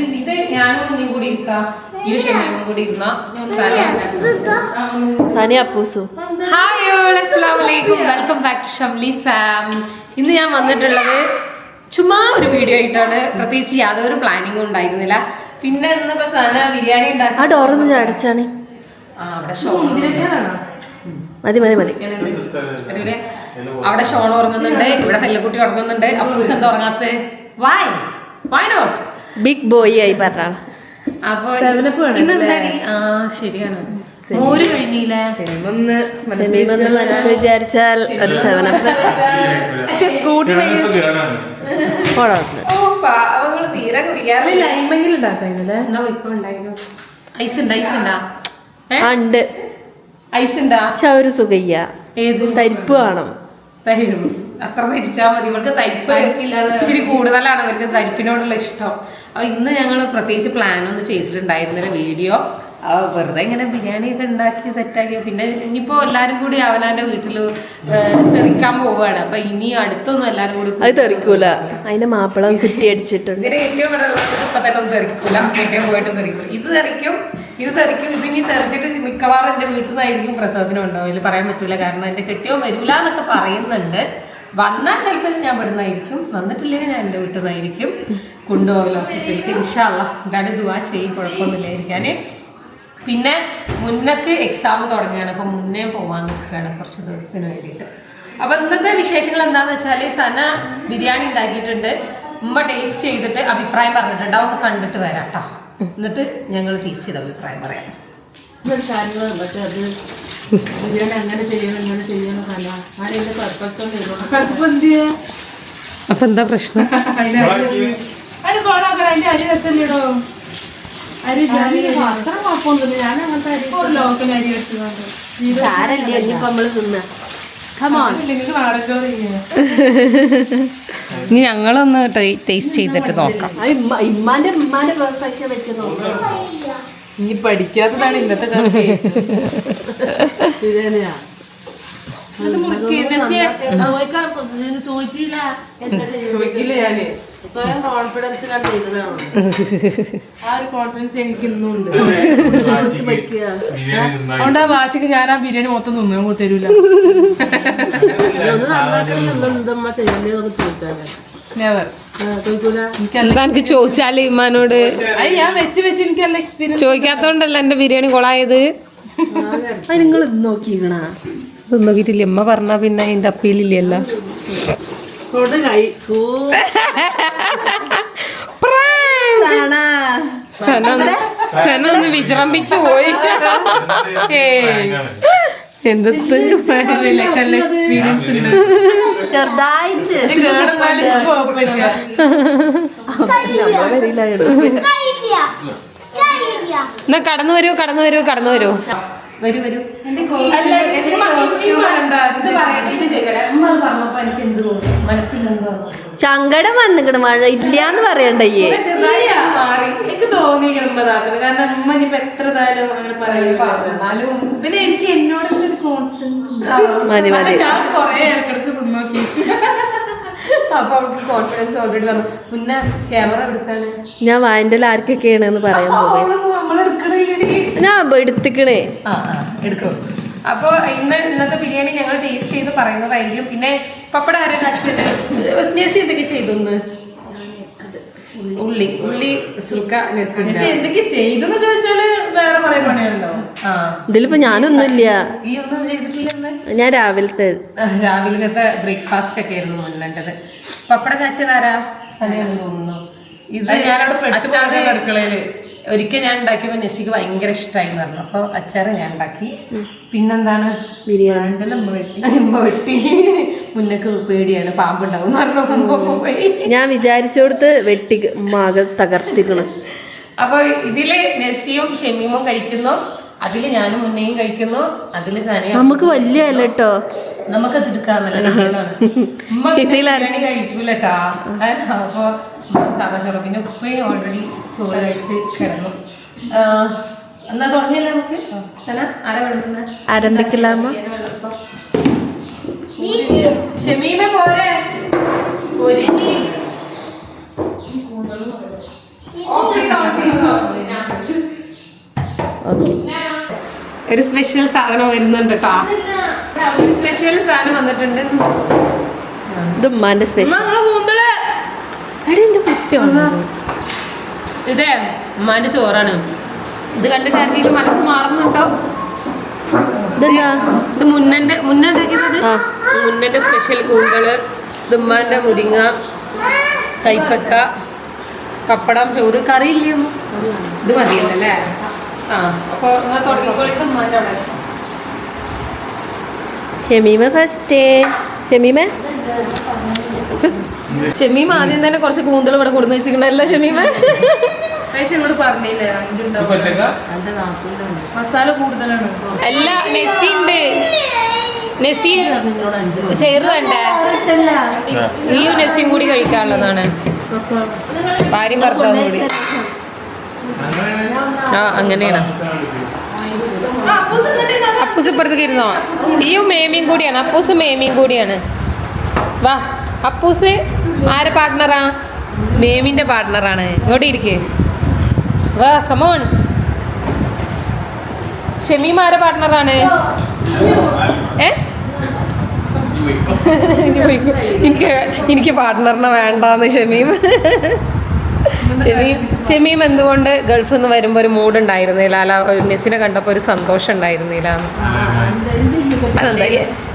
ഇത് ഇത് ഞാനും നീ കൂടി ഇരിക്കാം. ഈ ഷെമീമും കൂടി ഇരുന്ന. ഹനി അപ്പൂസു. ഹായ് ഓൾ അസ്സലാമു അലൈക്കും. Welcome back to Shamli Sam ഇന്ന് ഞാൻ വന്നിട്ടുള്ളത് ചുമ്മാ ഒരു വീഡിയോ ആയിട്ടാണ്. പ്രത്യേകിച്ച് യാതൊരു പ്ലാനിങ്ങും ഉണ്ടായിരുന്നില്ല. പിന്നെ ഇന്നിപ്പോ ബിരിയാണി ആ ഡോർ ഡോറൊന്ന് ചാടിച്ചാണ് ആ, അവിടെ ഷോ മതി മതി മതി. അവിടെ ഷോൺ ഉറങ്ങുന്നുണ്ട് ഇവിടെ കല്ലുകുട്ടി ഉറങ്ങുന്നുണ്ട്. അപ്പൂസ് എന്താ ഉറങ്ങാത്ത വായ് വായ് നോട്ട് ബിഗ് ബോയ് ആയി പറഞ്ഞ. അപ്പൊ ആ ശരിയാണ്. മോര് കഴിഞ്ഞില്ലേ? വിചാരിച്ചാൽ ഒരു ഉണ്ടാ. പക്ഷെ ഒരു സുഖയ്യ. ഏത്? തരിപ്പ് വേണം. തരും. അത്ര ധരിച്ചാൽ മതി. ഇവർക്ക് തരിപ്പ് ഇച്ചിരി കൂടുതലാണ്. ഇവർക്ക് തരിപ്പിനോടുള്ള ഇഷ്ടം. അപ്പൊ ഇന്ന് ഞങ്ങൾ പ്രത്യേകിച്ച് പ്ലാനൊന്നും ചെയ്തിട്ടുണ്ടായിരുന്നില്ല വീഡിയോ വെറുതെ ഇങ്ങനെ ബിരിയാണി ഒക്കെ ഉണ്ടാക്കി സെറ്റാക്കി പിന്നെ ഇനിയിപ്പോൾ എല്ലാവരും കൂടി അവനാന്റെ വീട്ടിൽ തെറിക്കാൻ പോവുകയാണ്. അപ്പം ഇനി അടുത്തൊന്നും എല്ലാവരും കൂടി അത് തെറിക്കൂല. അതിന്റെ മാപ്പിള കുറ്റി അടിച്ചിട്ടുണ്ട്. ഇതിന് ഏറ്റവും ഇവിടെ ഉള്ളത് ഇപ്പം തന്നെ ഒന്നും തെറിക്കൂല. ഏറ്റവും പോയിട്ട് തെറിക്കൂല. ഇത് തെറിക്കും ഇത് തെറിക്കും. ഇത് ഇനി തെറിച്ചിട്ട് മിക്കവാറും എന്റെ വീട്ടിൽ നിന്നായിരിക്കും പ്രസവത്തിന് ഉണ്ടാവും ഇതിൽ പറയാൻ പറ്റൂല. കാരണം എന്റെ കെട്ടിയോ വരില്ല എന്നൊക്കെ പറയുന്നുണ്ട്. വന്നാൽ ചിലപ്പോൾ ഞാൻ ഇവിടുന്നായിരിക്കും. വന്നിട്ടില്ലെങ്കിൽ ഞാൻ എന്റെ വീട്ടിൽ നിന്നായിരിക്കും. കൊണ്ടുപോകല ഹോസ്പിറ്റലിലേക്ക് ഇൻഷാല്ല എന്തായാലും ദുവാ ചെയ്യും കുഴപ്പമൊന്നുമില്ലായിരിക്കാൻ പിന്നെ മുന്നക്ക് എക്സാം തുടങ്ങുകയാണ് അപ്പം മുന്നേ പോകാൻ നിൽക്കുകയാണ് കുറച്ച് ദിവസത്തിന് വേണ്ടിയിട്ട്. അപ്പം ഇന്നത്തെ വിശേഷങ്ങൾ എന്താണെന്ന് വെച്ചാൽ സന ബിരിയാണി ഉണ്ടാക്കിയിട്ടുണ്ട്. ഉമ്മ ടേസ്റ്റ് ചെയ്തിട്ട് അഭിപ്രായം പറഞ്ഞിട്ടുണ്ട്. അതൊന്ന് കണ്ടിട്ട് വരാം കേട്ടോ എന്നിട്ട് ഞങ്ങൾ ടേസ്റ്റ് ചെയ്ത അഭിപ്രായം പറയാം. അപ്പൊ അത് ബിരിയാണി അങ്ങനെ ചെയ്യണം ഇങ്ങനെ ചെയ്യണം അല്ല. ആരെന്റെ പർപ്പസ് കൊണ്ട് അപ്പം എന്താ പ്രശ്നം? അതിന്റെ അരി വെച്ചല്ലേടോ അരി അത്ര കുഴപ്പമൊന്നുമില്ല. ഞാൻ അങ്ങനത്തെ അരി ഒരു ലോക്കൽ അരി വെച്ചതാണ്. സാരല്ലേ ഇനിയിപ്പോ നമ്മൾ തിന്ന. നിങ്ങൾക്ക് നാടൻ ചോറ് ഇങ്ങനെ ഇനി ഞങ്ങളൊന്ന് ടേസ്റ്റ് ചെയ്തിട്ട് നോക്കാം. ഇമ്മാന്റെ ഇമ്മാന്റെ പെർഫെക്ഷൻ വെച്ച് നോക്കാം. ഇനി പഠിക്കാത്തതാണ് ഇന്നത്തെ കാര്യം ബിരിയാണിയാ അത് മുറുക്കി. ചോദിച്ചില്ല. ചോദിക്കില്ല ഞാൻ. സ്വയം കോൺഫിഡൻസിലാണ് ചെയ്തതാണ് ആ ഒരു കോൺഫിഡൻസ് എനിക്ക് ഇന്നും ഉണ്ട്. അതുകൊണ്ട് ആ വാശിക്ക് ഞാൻ ആ ബിരിയാണി മൊത്തം തിന്നു ഞാൻ തരൂല. എനിക്ക് ചോദിച്ചാൽ ഇമ്മാനോട്? ചോദിക്കാത്തോണ്ടല്ല എന്റെ ബിരിയാണി കൊളായത്. നിങ്ങൾ നോക്കിക്കണ? നോക്കിട്ടില്ല നോക്കിയിട്ടില്ല. ഇമ്മ പറഞ്ഞാ പിന്നെ അതിന്റെ അപ്പീലില്ലല്ലോ. സന സന ഒന്ന് വിശ്രമിച്ചു പോയി. എന്തൊക്കെ എക്സ്പീരിയൻസ് ചെറുതായിട്ട്. എന്നാ കടന്നു വരൂ കടന്നു വരൂ കടന്നു വരൂ. വരൂ വരൂ. സങ്കടം വന്നിക്കണ് മഴ ഇല്ലാന്ന് പറയണ്ടയ്യേ. എനിക്ക് ഉമ്മ ഇതാക്കുന്നത്. കാരണം ഉമ്മ ഇനിയിപ്പോ എത്ര ഇതായാലും അങ്ങനെ പറയും പിന്നെ എനിക്ക് എന്നോട് മതി മതി. ഞാൻ കൊറേ ഇടക്കിടക്ക് തിന്നോക്കി അപ്പൊ അവൾക്ക് കോൺഫിഡൻസ് ഓൾറെഡി വന്നു മുന്നേ ക്യാമറ എടുക്കാണ് ഞാൻ വായന്റെ ആർക്കൊക്കെയാണെന്ന് പറയാൻ പോയി നമ്മളെടുക്കണില്ലടി ഞാൻ എടുത്തിക്കണേ എടുക്കും അപ്പോൾ ഇന്ന് ഇന്നത്തെ ബിരിയാണി ഞങ്ങൾ ടേസ്റ്റ് ചെയ്ത് പറയുന്നതായിരിക്കും പിന്നെ പപ്പട ആരെ കാച്ചിട്ട് സ്നേസി എന്തൊക്കെ ചെയ്തു ഇന്ന് ഉള്ളി ഉള്ളി സുൽക്ക നെസിന്റെ എന്തൊക്കെ ചെയ്തെന്ന് ചോദിച്ചാൽ വേറെ കുറെ പണിയുണ്ടോ ആ. ഇതിലിപ്പോ ഞാനൊന്നുമില്ല. ഈ ഒന്നും ചെയ്തിട്ടില്ലെന്ന്? ഞാൻ രാവിലത്തെ രാവിലത്തെ ബ്രേക്ക്ഫാസ്റ്റ് ഒക്കെ ആയിരുന്നു മുന്നേണ്ടത് പപ്പട കാച്ചതാരാ സനയാണെന്ന് തോന്നുന്നു. ഇത് ഞാനവിടെ അടുക്കളയിൽ. ഒരിക്കൽ ഞാൻ ഉണ്ടാക്കിയപ്പോൾ നെസിക്ക് ഭയങ്കര ഇഷ്ടമായി എന്ന് പറഞ്ഞു. അപ്പോൾ അച്ചാറ് ഞാൻ ഉണ്ടാക്കി. പിന്നെന്താണ്? ബിരിയാണി. വെട്ടി. മുന്നക്ക് പേടിയാണ്. പാമ്പുണ്ടാവും എന്ന് പറഞ്ഞു പോയി. ഞാൻ വിചാരിച്ചോടത്ത് വെട്ടി മക തകർത്തിക്കണം. അപ്പോൾ ഇതിൽ നെസിയും ഷെമീമും കഴിക്കുന്നു. അതിൽ ഞാനും മുന്നേയും കഴിക്കുന്നു. അതിൽ സനയും നമുക്ക് വലിയ അല്ല കേട്ടോ. നമുക്ക് എടുക്കാമല്ലോ. കഴിക്കൂലട്ടാ. അപ്പൊ സാധാ ചോറ്. പിന്നെ ഉപ്പയും ഓൾറെഡി ചോറ് കഴിച്ച് കിടന്നു. എന്നാ തുടങ്ങിയല്ലേ നമുക്ക്? ആരാ വെള്ളുന്ന ആരംഭിക്കലാമ? ഷമീമ പോരെ? ഒരു സ്പെഷ്യൽ സാധനം വരുന്നുണ്ട് കേട്ടോ ഒരു സ്പെഷ്യൽ സാധനം വന്നിട്ടുണ്ട്. ഇത് ഉമ്മാന്റെ സ്പെഷ്യൽ നിങ്ങളെ കൂന്തൾ എടി എന്റെ കുട്ടി വന്നത് ഇത് ഉമ്മാന്റെ ചോറാണ്. ഇത് കണ്ടിട്ട് ആർക്കെങ്കിലും മനസ്സ് മാറുന്നുണ്ടോ? ഇത് മുന്നന്റെ മുന്നുണ്ടാക്കിയത്. മുന്നന്റെ സ്പെഷ്യൽ കൂന്തൾ ഇത് ഉമ്മാന്റെ മുരിങ്ങ കൈപ്പക്ക പപ്പടം ചോറ് കറിയില്ലേ ഇത് മതിയല്ലോ അല്ലേ? ആ അപ്പൊ നിങ്ങൾ തുടങ്ങിക്കോളി. ഇത് ഉമ്മാന്റെ അവിടെ. ഷമീമ ഫസ്റ്റ് ഷമീമ? ഷമീം ആദ്യം തന്നെ കുറച്ച് കൂന്തൽ ഇവിടെ കൊടുന്ന് വെച്ചിട്ടുണ്ടല്ലോ ഷമീമ? മസാല കൂടുതലാണ്. അല്ല നെസി ഉണ്ട്. നെസി ചെറു വേണ്ടേ? ഈ നെസിയും കൂടി കഴിക്കാനുള്ളതാണ്. ഭാര്യ ഭർത്താവും കൂടി. ആ അങ്ങനെയാണ്. അപ്പൂസ് ഇപ്പുറത്തേക്ക് ഇരുന്നോ? ഈയും മേമിയും കൂടിയാണ്. അപ്പൂസ് മേമിയും കൂടിയാണ്. വാ. അപ്പൂസ് ആരെ പാർട്ട്ണറാ മേമിന്റെ പാർട്ട്ണറാണ് ഇങ്ങോട്ട് ഇരിക്കേ. വാ കമോൺ ഷമീം ആരെ പാർട്ട്ണറാണ് ഏ? എനിക്ക് എനിക്ക് പാർട്ട്ണറിനെ വേണ്ടാന്ന് ഷമീം. ഷമീം ഷമീം എന്തുകൊണ്ട് ഗൾഫിൽ നിന്ന് വരുമ്പോൾ ഒരു മൂഡ് ഉണ്ടായിരുന്നില്ല അല്ല മെസ്സിനെ കണ്ടപ്പോൾ ഒരു സന്തോഷം ഉണ്ടായിരുന്നില്ല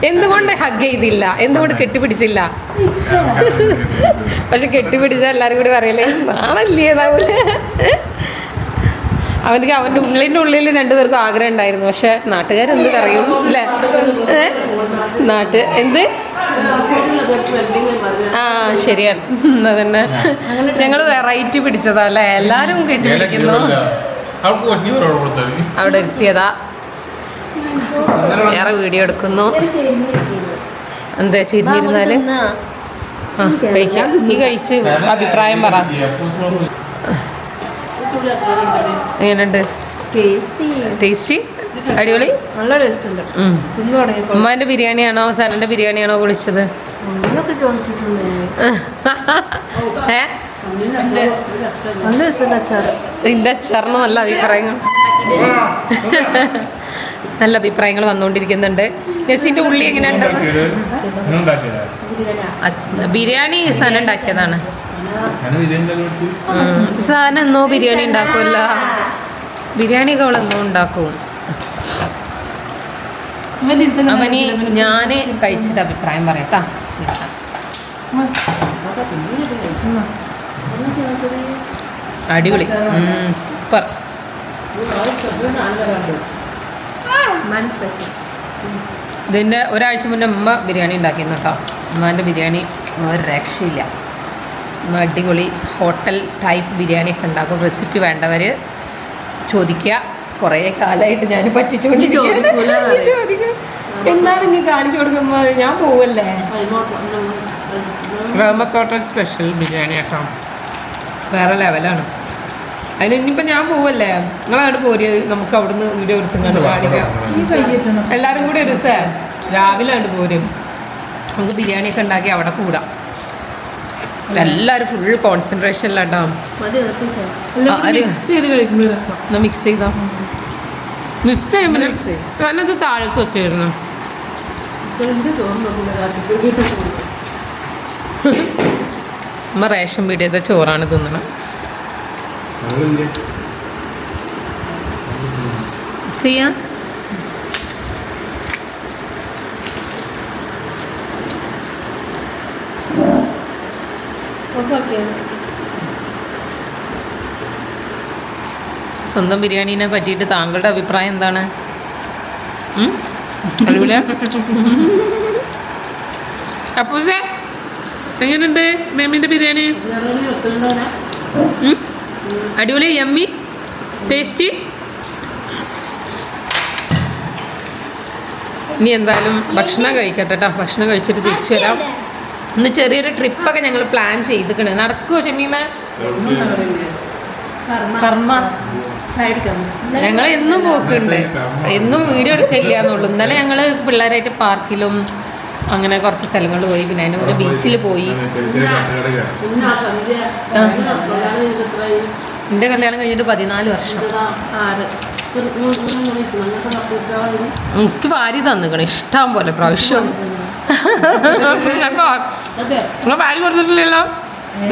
എന്തുകൊണ്ട് ഹഗ് ചെയ്തില്ല? എന്തുകൊണ്ട് കെട്ടിപ്പിടിച്ചില്ല? പക്ഷെ കെട്ടിപ്പിടിച്ചാൽ എല്ലാരും കൂടി പറയല്ലേ നാളല്ലേ ഏതാവൂല അവനക്ക് അവന്റെ ഉള്ളിന്റെ ഉള്ളിൽ രണ്ടുപേർക്കും ആഗ്രഹം ഉണ്ടായിരുന്നു പക്ഷെ നാട്ടുകാരെന്ത് പറയും? അല്ലേ നാട്ട് എന്ത്? ആ ശരിയാണ് ഉം, തന്നെ ഞങ്ങൾ വെറൈറ്റി പിടിച്ചതാ അല്ലേ എല്ലാരും കെട്ടിപ്പിടിക്കുന്നു അവിടെ എത്തിയതാ വേറെ വീഡിയോ എടുക്കുന്നു. എന്താ ചെയ്തിരുന്നാൽ? ആ കഴിക്കാം. നീ കഴിച്ച് അഭിപ്രായം പറ. എങ്ങനെയുണ്ട്? ടേസ്റ്റി ടേസ്റ്റി അടിപൊളി? നല്ല ടേസ്റ്റ് ഉണ്ട്. ഉമ്മാന്റെ ബിരിയാണിയാണോ സാറിന്റെ ബിരിയാണിയാണോ വിളിച്ചത് ഇതിന്റെ അച്ചാറിന് നല്ല അഭിപ്രായങ്ങൾ. നല്ല അഭിപ്രായങ്ങൾ വന്നുകൊണ്ടിരിക്കുന്നുണ്ട്. നെസിന്റെ ഉള്ളി എങ്ങനെയുണ്ട്? ബിരിയാണി സാധനം ഉണ്ടാക്കിയതാണ്. സാധനം എന്നോ ബിരിയാണി ഉണ്ടാക്കുമല്ല. ബിരിയാണി ഒക്കെ അവളെന്നോ ഉണ്ടാക്കും. അവന് ഞാൻ കഴിച്ചിട്ട് അഭിപ്രായം പറയാം ബിസ്മില്ലാ. അടിപൊളി. സൂപ്പർ. ഇതിന്റെ ഒരാഴ്ച മുന്നേ ഉമ്മ ബിരിയാണി ഉണ്ടാക്കിയിരുന്നു കേട്ടോ ഉമ്മാന്റെ ബിരിയാണി ഒരു രക്ഷയില്ല. അടിപൊളി ഹോട്ടൽ ടൈപ്പ് ബിരിയാണി ഒക്കെ ഉണ്ടാക്കും. റെസിപ്പി വേണ്ടവർ ചോദിക്കുക. കുറേ കാലമായിട്ട് ഞാൻ എന്നറിയാം. ചോദിക്കും. എന്താണ് നീ കാണിച്ചു കൊടുക്കുമ്പോൾ ഞാൻ പോവല്ലേ? റോമത്തോട്ട സ്പെഷ്യൽ ബിരിയാണി കേട്ടോ. വേറെ ലെവലാണ് അതിന് ഇനിയിപ്പോൾ ഞാൻ പോവല്ലേ? നിങ്ങളാണ് പോര്. നമുക്ക് അവിടുന്ന് വീഡിയോ എടുത്തുകൊണ്ട് കാണിക്കാം. എല്ലാവരും കൂടി ഒരു ദിവസം? രാവിലെ ആണ് പോരും. നമുക്ക് ബിരിയാണി ഒക്കെ ഉണ്ടാക്കി അവിടെ കൂടാം. എല്ലാവരും ഫുൾ കോൺസെൻട്രേഷനിലാട്ടോ മതി ഉറപ്പിച്ചോ ആ, മിക്സ് ചെയ്താ മിക്സ് ചെയ്യുമ്പോൾ ഞാനത് താഴത്ത് അമ്മ റേഷൻ പീടിയത്തെ ചോറാണ് തിന്നണം. ചെയ്യാം. സ്വന്തം ബിരിയാണീനെ പറ്റിയിട്ട് താങ്കളുടെ അഭിപ്രായം എന്താണ്? അടിപൊളിയാ? അപ്പൂസേ എങ്ങനെയുണ്ട് മേമിന്റെ ബിരിയാണി? അടിപൊളി യമ്മി ടേസ്റ്റി ഇനി എന്തായാലും ഭക്ഷണം കഴിക്കട്ടെ കേട്ടോ ഭക്ഷണം കഴിച്ചിട്ട് തിരിച്ചു വരാം. ഇന്ന് ചെറിയൊരു ട്രിപ്പൊക്കെ ഞങ്ങൾ പ്ലാൻ ചെയ്തിക്കണേ. നടക്കുമോ ഷമീമ? കർമ്മ. ഞങ്ങൾ എന്നും പോക്കുണ്ട്. എന്നും വീഡിയോ എടുക്കില്ല എന്നുള്ളൂ. ഇന്നലെ ഞങ്ങൾ പിള്ളേരായിട്ട് പാർക്കിലും അങ്ങനെ കുറച്ച് സ്ഥലങ്ങളിൽ പോയി. പിന്നെ അതിന് മുന്നേ ബീച്ചിൽ പോയി. എന്റെ എന്റെ കല്യാണം കഴിഞ്ഞിട്ട് പതിനാല് വർഷം. എനിക്ക് വാരി തന്നിക്കണം. ഇഷ്ടം പോലെ പ്രാവശ്യം. നിങ്ങൾ ഭാര്യ കൊടുത്തിട്ടില്ലല്ലോ?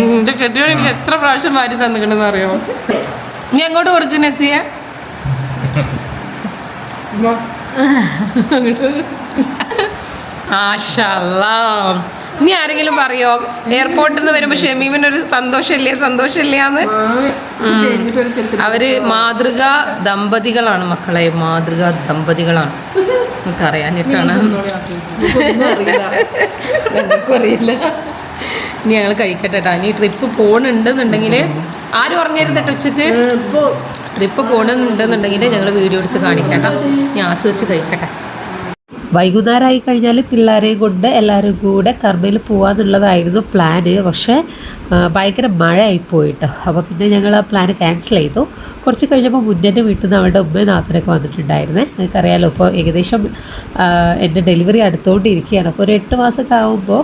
എന്റെ കെട്ടിയോട് എനിക്ക് എത്ര പ്രാവശ്യം ഭാര്യ തന്നിക്കണെന്ന് അറിയോ? നീ എങ്ങോട്ട് കൊടുത്തു നസിയ? നീ ആരെങ്കിലും പറയോ? എയർപോർട്ടിൽ നിന്ന് വരുമ്പോ ഷമീമിന് ഒരു സന്തോഷമില്ലേ സന്തോഷമില്ലാന്ന് അവർ മാതൃക ദമ്പതികളാണ് മക്കളെ. മാതൃക ദമ്പതികളാണ്. നമുക്കറിയാനിട്ടാണ് അറിയില്ല. ഇനി ഞങ്ങൾ കഴിക്കട്ടെ കേട്ടോ ഇനി ട്രിപ്പ് പോകണുണ്ടെന്നുണ്ടെങ്കിൽ ആരും ഉറങ്ങരുത് കേട്ടോ ഉച്ചയ്ക്ക്. ട്രിപ്പ് പോകണമെന്നുണ്ടെന്നുണ്ടെങ്കിൽ ഞങ്ങൾ വീഡിയോ എടുത്ത് കാണിക്കാം കേട്ടോ ഞാൻ ആസ്വദിച്ച് കഴിക്കട്ടെ. വൈകുന്നേരമായി കഴിഞ്ഞാൽ പിള്ളേരെയും കൊണ്ട് എല്ലാവരും കൂടെ കർമ്മയിൽ പോകാന്നുള്ളതായിരുന്നു പ്ലാന് പക്ഷേ ഭയങ്കര മഴ ആയിപ്പോയിട്ടോ അപ്പോൾ പിന്നെ ഞങ്ങൾ ആ പ്ലാൻ ക്യാൻസൽ ചെയ്തു. കുറച്ച് കഴിഞ്ഞപ്പോൾ മുന്നേന്റെ വീട്ടിൽ നിന്ന് അവരുടെ ഉമ്മയും നാത്തനൊക്കെ വന്നിട്ടുണ്ടായിരുന്നേ. നിങ്ങൾക്കറിയാലോ ഇപ്പോൾ ഏകദേശം എന്റെ ഡെലിവറി അടുത്തുകൊണ്ടിരിക്കുകയാണ് അപ്പോൾ ഒരു എട്ട് മാസമൊക്കെ ആകുമ്പോൾ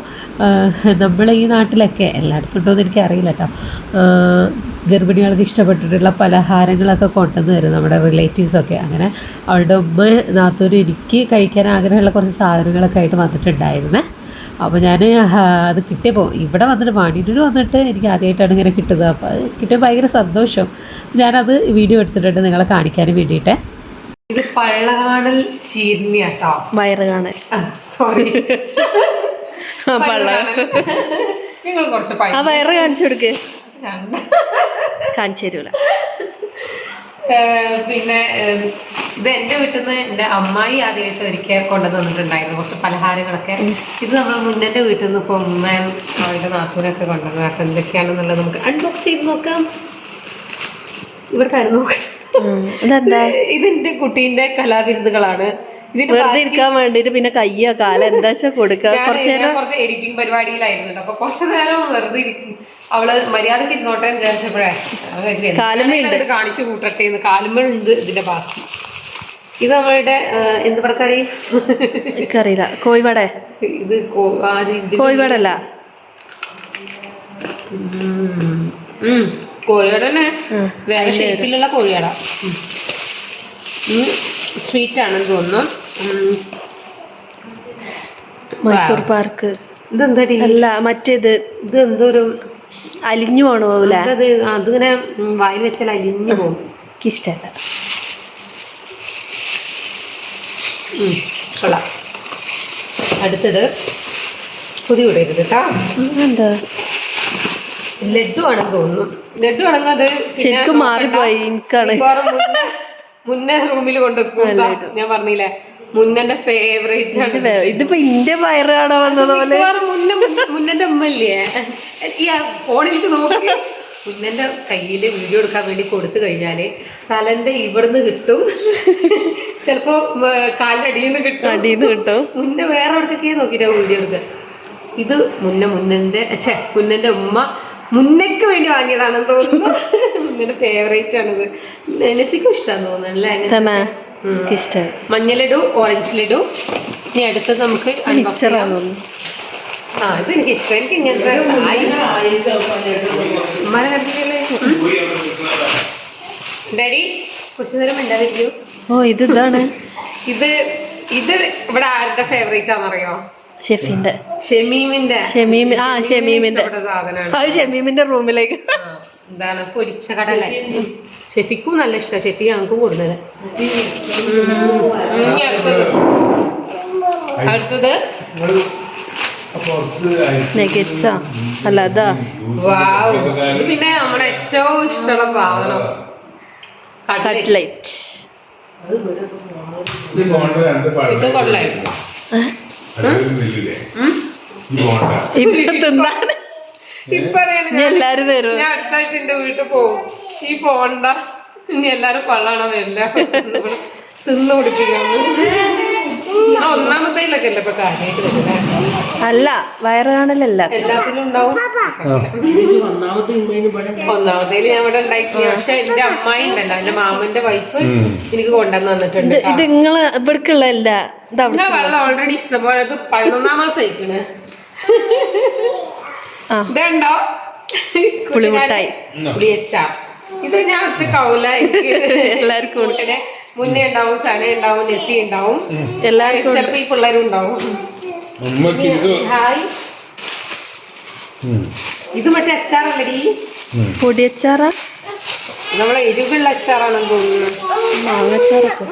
നമ്മൾ ഈ നാട്ടിലൊക്കെ എല്ലായിടത്തും ഉണ്ടോ എന്ന് എനിക്കറിയില്ല കേട്ടോ ഗർഭിണികൾക്ക് ഇഷ്ടപ്പെട്ടിട്ടുള്ള പലഹാരങ്ങളൊക്കെ കൊണ്ടുവന്ന് തരും നമ്മുടെ റിലേറ്റീവ്സൊക്കെ അങ്ങനെ അവളുടെ ഉമ്മ നാത്തൂരും എനിക്ക് കഴിക്കാൻ ആഗ്രഹമുള്ള കുറച്ച് സാധനങ്ങളൊക്കെ ആയിട്ട് വന്നിട്ടുണ്ടായിരുന്നേ. അപ്പോൾ ഞാൻ അത് കിട്ടിയപ്പോൾ ഇവിടെ വന്നിട്ട് വാണിട്ടൂർ വന്നിട്ട് എനിക്ക് ആദ്യമായിട്ടാണ് ഇങ്ങനെ കിട്ടുന്നത്. അപ്പോൾ അത് കിട്ടിയ ഭയങ്കര സന്തോഷം. ഞാനത് വീഡിയോ എടുത്തിട്ടുണ്ട് നിങ്ങളെ കാണിക്കാനും വേണ്ടിയിട്ട്. ഇത് പള്ളകാണൽ ചീർണിയാട്ടോ വയറ് വയറുകാണൽ. സോറി ആ പള്ള നിങ്ങൾ കുറച്ച് ആ വയറ് കാണിച്ചു കൊടുക്ക്. കാണിച്ചു തരൂല. പിന്നെ ഇത് എന്റെ വീട്ടിൽ നിന്ന് എന്റെ അമ്മായി ആദ്യമായിട്ട് ഒരിക്കൽ കൊണ്ടുവന്നിട്ടുണ്ടായിരുന്നു കുറച്ച് പലഹാരങ്ങളൊക്കെ. ഇത് നമ്മൾ മുന്നന്റെ വീട്ടിൽ നിന്ന് ഇപ്പോൾ ഉമ്മയും അവളുടെ നാത്തൂനൊക്കെ കൊണ്ടുവന്നു അപ്പം എന്തൊക്കെയാണെന്നുള്ളത് നമുക്ക് അൺബോക്സ് ചെയ്ത് നോക്കാം. ഇവിടെ കാര്യം നോക്കാം ഇതെന്റെ കുട്ടീന്റെ കലാവിരുന്നുകളാണ്. വെറുതെ ഇരിക്കാൻ വേണ്ടിട്ട് പിന്നെ കയ്യോ കാലം എന്താ വെച്ചാ കൊടുക്ക? ഞാൻ- നേരം കുറച്ച് എഡിറ്റിംഗ് പരിപാടിയിലായിരുന്നു അപ്പൊ കുറച്ചു നേരം വെറുതെ അവൾ മര്യാദയ്ക്ക് ഇരുന്നോട്ടെ വിചാരിച്ചപ്പോഴേ കാണിച്ചു കൂട്ടട്ടെ എന്ന് കാലുമ്പുണ്ട് ഇതിന്റെ ബാക്കി. ഇത് നമ്മളുടെ എന്ത് പറക്കാടി എനിക്കറിയില്ല. കോഴിവട. ഇത് കോഴിവടല്ല. കോഴിയുടെ തന്നെ. വേറെ ഷേപ്പിലുള്ള കോഴിയട സ്വീറ്റ് ആണെന്ന് തോന്നുന്നു. മൈസൂർ പാർക്ക്. ഇതെന്താടി? അല്ല മറ്റേത് ഇത് എന്തൊരു അലിഞ്ഞു പോണോ അല്ല അത് അതിങ്ങനെ വായിൽ വെച്ചാൽ അലിഞ്ഞു പോകും. എനിക്കിഷ്ടല്ല. കൊള്ളാം. അടുത്തത് പുതിയ വിടരുത് കേട്ടോ. എന്താ ലഡു ആണെന്ന് തോന്നുന്നു. ലഡു ആണെങ്കിൽ അത് ശരിക്കും മാറിപ്പോയി എനിക്കാണ്. മുന്നേ റൂമിൽ കൊണ്ടുവെക്കും ഞാൻ പറഞ്ഞില്ലേ? മുന്നന്റെ ഫേവറേറ്റ് ആണ്. ഇതിപ്പോ ഇന്റെ വയറാണോ കാണാൻ വന്നത് പോലെ? മിക്കവാറും മുന്നന്റെ ഉമ്മല്ലേ? ഈ ഫോണിലേക്ക് നോക്കി. മുന്നന്റെ കയ്യിൽ വീഡിയോ എടുക്കാൻ വേണ്ടി കൊടുത്തു കഴിഞ്ഞാൽ തലന്റെ ഇവിടുന്ന് കിട്ടും. ചിലപ്പോ കാലിന്റെ അടിയിൽ നിന്ന് കിട്ടും. അടിയിന്ന് കിട്ടും. മുന്നേ വേറെ അവിടത്തേക്കേ നോക്കിട്ടാ വീഡിയോ എടുക്കുക ഇത് മുന്ന മുന്നന്റെ ഛേ മുന്നന്റെ ഉമ്മ മുന്നയ്ക്ക് വേണ്ടി വാങ്ങിയതാണെന്ന് തോന്നുന്നു. മുന്നന്റെ ഫേവറേറ്റ് ആണിത്. നെനസിക്കും ഇഷ്ടമാണെന്ന് തോന്നുന്നു അല്ലേ? തന്നെ മഞ്ഞ ലഡു ഓറഞ്ച് ലഡു ഇനി അടുത്തത് നമുക്ക് തോന്നുന്നു ആ ഇത് എനിക്ക് ഇഷ്ടം എനിക്ക് ഇങ്ങനത്തെ ഉമ്മാനെ കണ്ടിട്ടില്ലേ? ഡാഡി കുറച്ചു നേരം മിണ്ടാതിരിക്കൂ. ഓ ഇത് ഇതാണ്. ഇത് ഇത് ഇവിടെ ആരുടെ ഫേവറേറ്റ് ആണെന്നറിയോ? ഷെഫിന്റെ. ഷെമീമിന്റെ. ഷെമീം ആ ഷെമീമിന്റെ. സാധനമാണ്. അത് ഷെമീമിന്റെ റൂമിലേക്ക് ആ, എന്താണ് പൊരിച്ച കടല. ഷെഫിക്കും നല്ല ഇഷ്ടമാണ് ഷെഫി ഞങ്ങൾക്കും കൂടുതൽ. അടുത്തത്. നെഗറ്റ്സാ? അല്ല അതാ വാവ്. പിന്നെ നമ്മുടെ ഏറ്റവും ഇഷ്ടമുള്ള സാധനം. കട്ട്ലറ്റ്. ഇത് ഈ ഇപ്പൊ തിന്നാൻ എല്ലാരും തരും ഞാൻ അടുത്ത ആഴ്ച എന്റെ വീട്ടിൽ പോകും ഈ പോണ്ട ഇനി എല്ലാരും പള്ളാണോ വരില്ല? തിന്നു ഒന്നാമത്തേലൊക്കെ അല്ലേ ഇപ്പൊ കാര്യമായിട്ട് വരുന്നേ? അല്ല വയറാണല്ല എല്ലാത്തിലും ഉണ്ടാവും. ഒന്നാമത്തേൽ ഞാൻ ഇവിടെ ഉണ്ടാക്കി. പക്ഷെ എന്റെ അമ്മായി ഉണ്ടല്ലോ. എന്റെ മാമന്റെ വൈഫ് എനിക്ക് കൊണ്ടുവന്ന് തന്നിട്ടുണ്ട് ഇത് നിങ്ങൾ ഇവിടേക്കുള്ളതല്ല. വെള്ളം ഓൾറെഡി ഇഷ്ടംപോലെ പതിനൊന്നാം മാസം അയക്കണ്. ഇതുണ്ടോ? പുളിമുട്ടായി. പുളിയച്ച ഇത് ഞാൻ ഒറ്റ കൗല. എല്ലാവർക്കും ഉണ്ട്. മുന്നേ ഉണ്ടാവും സന ഉണ്ടാവും നെസി ഉണ്ടാവും. എല്ലാവർക്കും ചെറിയ ചിലപ്പോ ഈ പിള്ളേരും ഉണ്ടാവും. ഇത് ഹായ്. ഇത് മറ്റേ അച്ചാറല്ലടി. പൊടിയച്ചാറാ? നമ്മളെ എരിവുള്ള അച്ചാറാണെന്ന് തോന്നുന്നു. മാങ്ങച്ചാറൊക്കെ.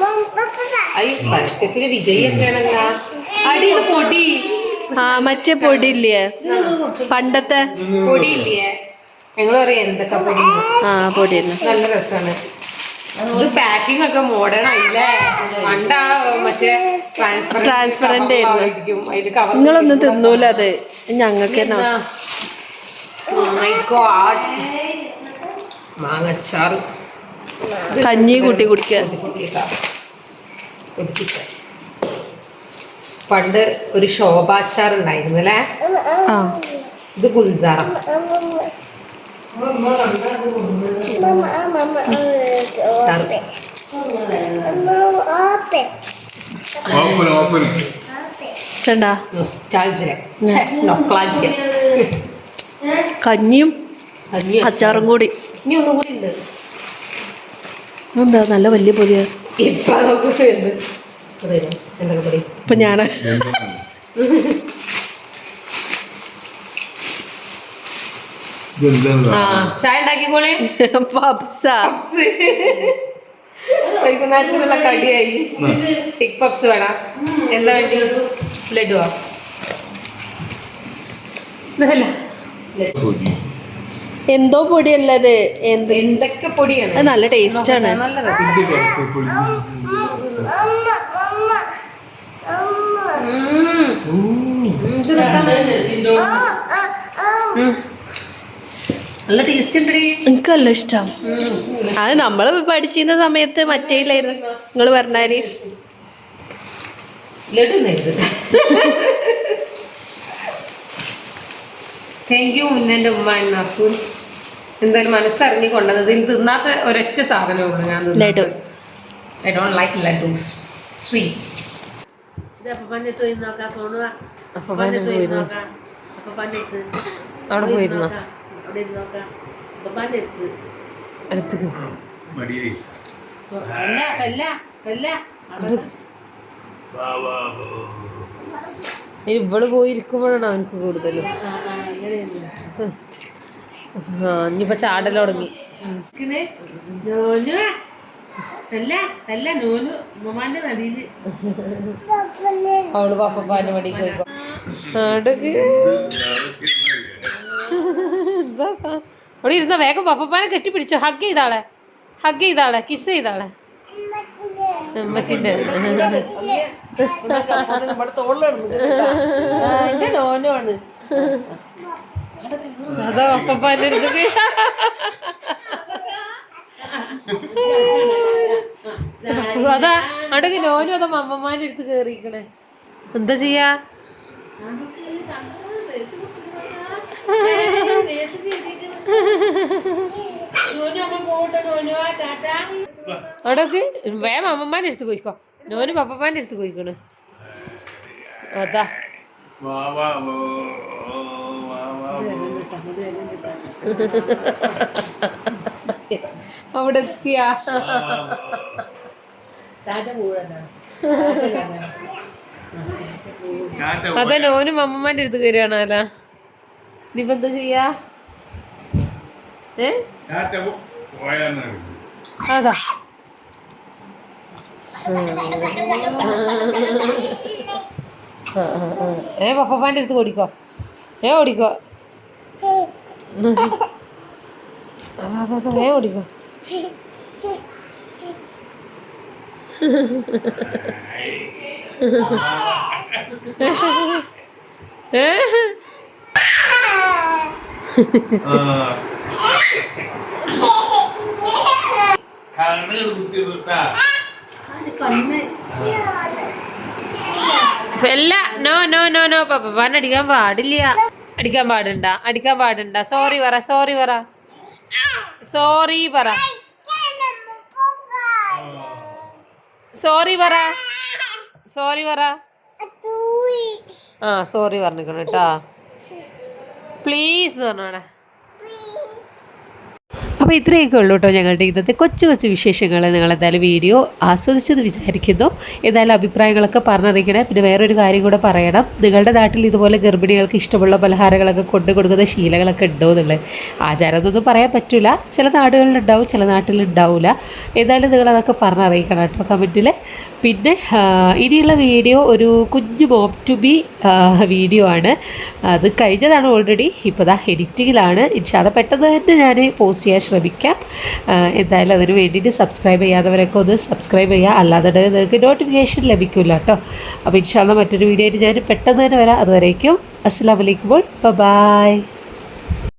ഐ പരസ്യത്തിന് വിജയൊക്കെയാണല്ല അടി ഇത് പൊടി. ആ മറ്റേ പൊടി ഇല്ലേ പണ്ടത്തെ? പൊടി ഇല്ലേ ഞങ്ങൾ പറയാം എന്തൊക്കെ പൊടി? ആ പൊടി നല്ല രസമാണ് ഇത് പാക്കിംഗ് ഒക്കെ മോഡേൺ ആയില്ലേ? പണ്ടാ മറ്റേ ട്രാൻസ്പെറന്റ് ആയിരുന്നു. നിങ്ങളൊന്നും തിന്നൂല അത്? ഞങ്ങൾക്ക് തന്നെ മാങ്ങച്ചാറ്. കഞ്ഞി കൂട്ടി കുടിക്കാൻ. ഒതുക്കിച്ച. പണ്ട് ഒരു ശോഭാച്ചാർ ഉണ്ടായിരുന്നു അല്ലേ ഇത് ഗുൽസാറ. കഞ്ഞിയും കഞ്ഞി അച്ചാറും കൂടി. ഇനി ഒന്നും കൂടി ഉണ്ട്. എന്താ നല്ല വലിയ പൊടിയാ ഇപ്പൊ ഇത് ഇപ്പൊ ആ ചായ ഉണ്ടാക്കിക്കോളെ പപ്സാ. പപ്സ്. വൈകുന്നേരത്തിനുള്ള കടിയായി. ടിക് പപ്സ് വേണം. എന്താ വേണ്ടി? ലഡുവാ. എന്തോ പൊടിയല്ലത് എന്ത്? എന്തൊക്കെ പൊടിയാണ്? നല്ല ടേസ്റ്റ് ആണ്. നല്ല രസം ഇത് കുറച്ച് പൊടി ഉം. ഉം, ഇത് രസാണ്. ഉം. നല്ല ടേസ്റ്റ് ഉണ്ടടി. എനിക്ക് നല്ല ഇഷ്ടം അത് നമ്മൾ പഠിച്ചിരുന്ന സമയത്ത് മറ്റേലായിരുന്നു നിങ്ങൾ പറഞ്ഞാൽ. താങ്ക് യു ഉന്നന്റെ ഉമ്മ എന്നു എന്തായാലും മനസ്സറിഞ്ഞ് കൊണ്ടത്. ഇത് തിന്നാത്ത ഒരൊറ്റ സാധനമേ ഉള്ളൂ ഞാൻ laddu. I don't like laddus. Sweets അപ്പന്റെ പഞ്ഞത്ത് നോക്കാം. സോണുവ. അപ്പപ്പാന്റെ അടുത്ത് പോയിരുന്നു. അവിടെ പോയിരുന്നോ അടുത്തേക്ക് ഇവൾ പോയിരിക്കുമ്പോഴാണ് അവനക്ക് കൂടുതലും? ആ ഇനിയിപ്പൊ ചാടൽ തുടങ്ങി. അവൾ പാപ്പാന്റെ മടിക്ക് പോയിക്കോ? അവിടെ ഇരുന്ന വേഗം പപ്പപ്പാനെ കെട്ടിപ്പിടിച്ചു. ഹഗ് ചെയ്താളെ. ഹഗ് ചെയ്താളെ. കിസ് ചെയ്താളെ. അമ്മച്ചിന്റെ. അതാ പപ്പപ്പാന്റെ അടുത്ത്. അതാ അടങ്ങി നോനും അതാ മമ്മമാരുടെ അടുത്ത് കേറിയിക്കണേ എന്താ ചെയ്യാ? അവിടക്ക് വേഗം അമ്മമാന്റെ അടുത്ത് പോയിക്കോ. നോന് പപ്പമാന്റെ അടുത്ത് പോയിക്കണ്. അതാ. അവിടെ എത്തിയാ. കാറ്റ അതാ നോനും അമ്മമാന്റെ അടുത്ത് കയറിയാണല്ല ഇനിയിപ്പോ എന്താ ചെയ്യാ? ഏ? അതാ. ഏ പപ്പപ്പാന്റെ അടുത്ത് ഓടിക്കോ. ഏ ഓടിക്കോ. അതാ അതാ ഏ ഓടിക്കോ. വിട്ടാ അല്ല നോ നോ നോ നോ പാൻ അടിക്കാൻ പാടില്ല. അടിക്കാൻ പാടണ്ട അടിക്കാൻ പാടണ്ട. സോറി പറ സോറി പറ. സോറി പറ. സോറി പറ. സോറി പറ. ആ സോറി പറഞ്ഞിക്കണം കേട്ടോ. പ്ലീസ് എന്ന് പറഞ്ഞോടെ അപ്പോൾ ഇത്രയൊക്കെ ഉള്ളൂ കേട്ടോ ഞങ്ങളുടെ ഇന്നത്തെ കൊച്ചു കൊച്ചു വിശേഷങ്ങൾ നിങ്ങൾ എന്തായാലും വീഡിയോ ആസ്വദിച്ചെന്ന് വിചാരിക്കുന്നു. എന്തായാലും അഭിപ്രായങ്ങളൊക്കെ പറഞ്ഞറിയിക്കണേ. പിന്നെ വേറൊരു കാര്യം കൂടെ പറയണം. നിങ്ങളുടെ നാട്ടിൽ ഇതുപോലെ ഗർഭിണികൾക്ക് ഇഷ്ടമുള്ള പലഹാരങ്ങളൊക്കെ കൊണ്ടു കൊടുക്കുന്ന ശീലങ്ങളൊക്കെ ഉണ്ടോ എന്നുള്ളത് ആചാരം എന്നൊന്നും പറയാൻ പറ്റില്ല ചില നാടുകളിലുണ്ടാവും ചില നാട്ടിലുണ്ടാവില്ല ഏതായാലും നിങ്ങളതൊക്കെ പറഞ്ഞറിയിക്കണം കേട്ടോ കമന്റിൽ പിന്നെ ഇനിയുള്ള വീഡിയോ ഒരു കുഞ്ഞു മോം ടു ബി വീഡിയോ ആണ്. അത് കഴിഞ്ഞതാണ് ഓൾറെഡി. ഇപ്പോൾ ദാ എഡിറ്റിങ്ങിലാണ് ഇൻഷാല്ല പെട്ടെന്ന് തന്നെ ഞാൻ പോസ്റ്റ് ചെയ്യാൻ ശ്രമിക്കാം. എന്തായാലും അതിന് വേണ്ടിയിട്ട് സബ്സ്ക്രൈബ് ചെയ്യാത്തവരൊക്കെ ഒന്ന് സബ്സ്ക്രൈബ് ചെയ്യുക. അല്ലാതെ നിങ്ങൾക്ക് നോട്ടിഫിക്കേഷൻ ലഭിക്കില്ല കേട്ടോ. അപ്പോൾ ഇൻഷാല്ല മറ്റൊരു വീഡിയോ ആയിട്ട് ഞാൻ പെട്ടെന്ന് തന്നെ വരാം. അതുവരേക്കും അസ്സാം വലൈക്കും ബൈ.